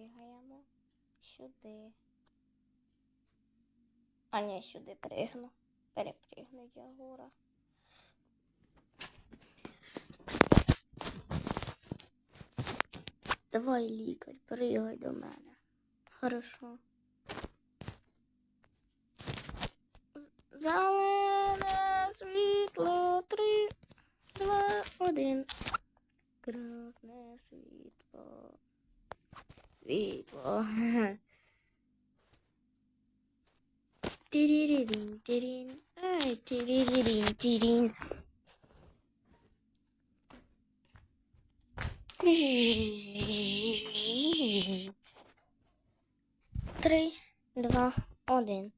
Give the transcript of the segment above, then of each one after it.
пригаємо. Сюди. А ні, сюди пригну. Перепригну я гора. Давай, лікар, пригай до мене. Хорошо. Зелене світло. Три, два, один. Красне світло. Світло. Тириририн, тирин. Ай, тириририн, тирин. Три, два, один.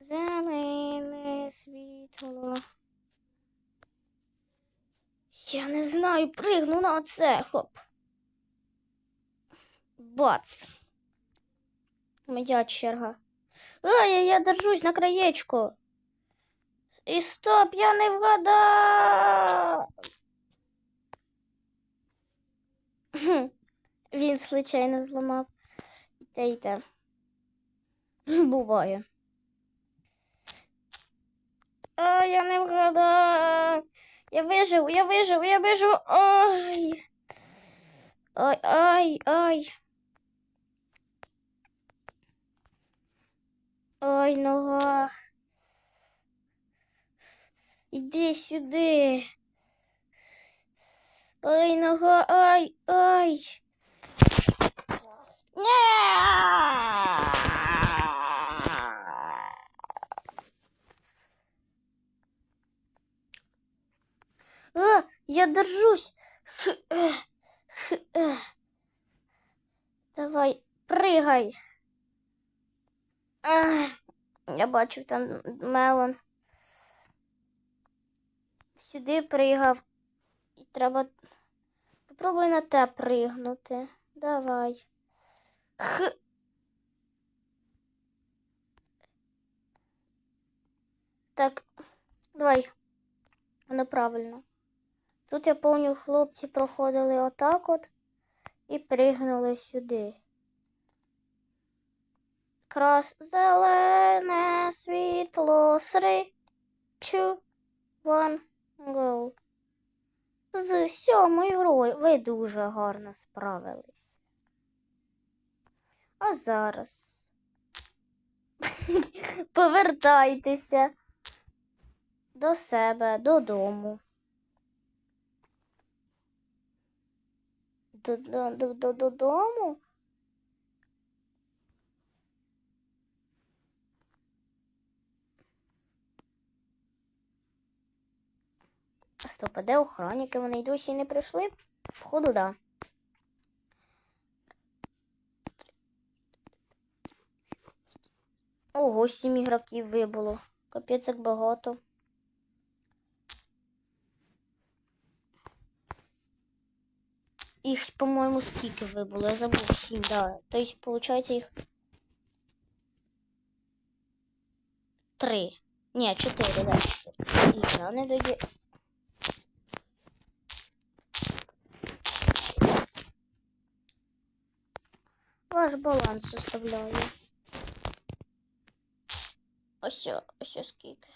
Зелене світло. Я не знаю, пригну на оце, хоп. Бац. Моя черга. Ой, я держусь на краєчку. І стоп, я не вгадав. Він случайно зламав. Те й те. Буває. А, я не вгадав. Я вижив, я вижив, я вижив. Ой. Ой, ой, ой. Ой, нога. Іди сюди. Ой, нога, ой, ой. Ня! А, я держусь. Х, э, х, э. Давай, пригай. Я бачу там мелон. Сюди пригав. І треба. Попробуй на те пригнути. Давай. Х. Так, давай. Воно правильно. Тут я помню, хлопці проходили отак от і пригнули сюди. Крас зелене світло чу ван гоу. З сьомою грою ви дуже гарно справились. А зараз повертайтеся до себе, додому. До- до- до- до- Додому? Стоп, а де охранники? Вони й досі не прийшли? Походу, да. Ого, сім ігроків вибуло. Капець як багато. Їх, по-моєму, скільки вибуло? Я забув сім, да. Тобто, виходить, їх три. Ні, чотири, да. І не тоді. Ваш баланс составляє. Ось, ось скільки.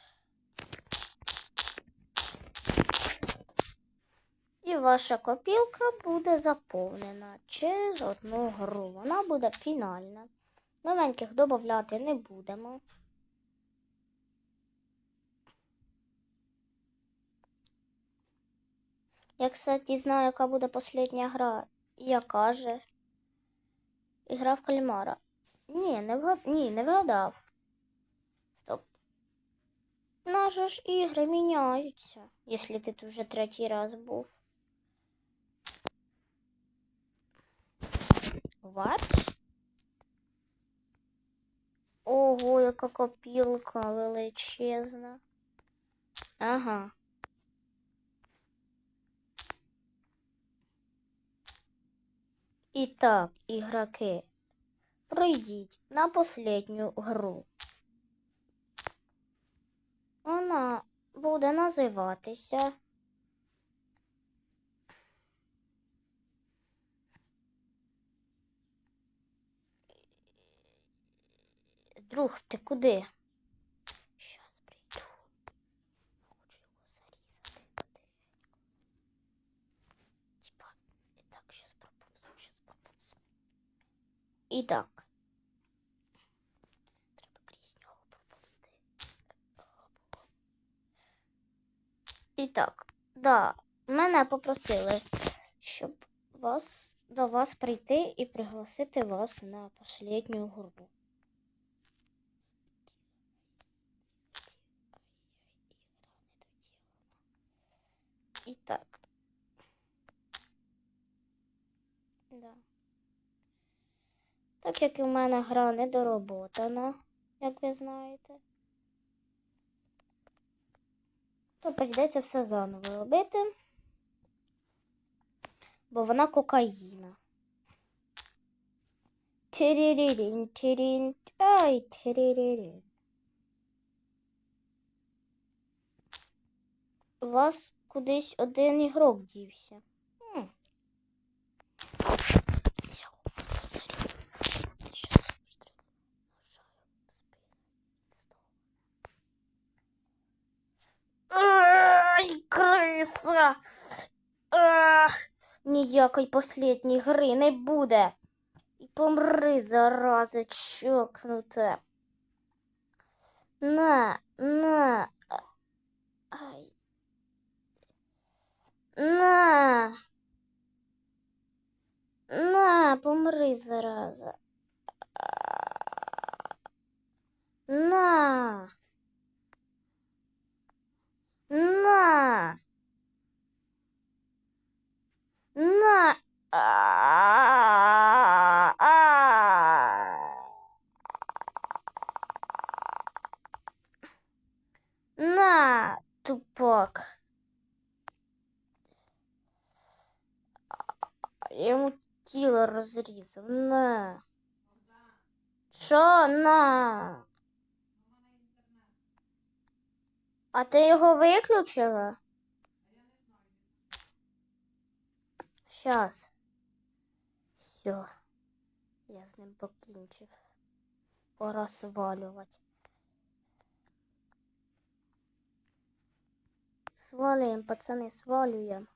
І ваша копілка буде заповнена через одну гру. Вона буде фінальна. Новеньких додати не будемо. Я, кстати, знаю, яка буде остання гра. Яка же? Ігра в кальмара. Ні, не вгад... Ні, не вгадав. Стоп. Наші ж ігри міняються, якщо ти тут вже третій раз був. What? Ого, яка копілка величезна. Ага. Итак, игроки, пройдіть на последню гру. Вона буде називатися Друг, ти куди? І так. Треба крізь нього проповзти. І так, да, мене попросили, щоб вас, до вас прийти і пригласити вас на последню гру. І так. Да. Так як і в мене гра недороботана, як ви знаєте, то прийдеться все заново робити, бо вона кокаїна. Тирірірін, тирін, ай, тирірірін. У вас кудись один ігрок дівся. Хм. Я його можу зарізати. Щас быстро нажаю в спину. Стоп. Ай, криса! Ах, ніякої послідньої гри не буде. І помри, зараза, чокнута. На, на. Ай. На. На, помри, зараза. На. На. А. А. На, тупак. Я йому тіло розрізав. На. Що на? А ти його виключила? Щас. Все. Я з ним покінчив. Пора свалювати. Свалюємо, пацани, свалюємо.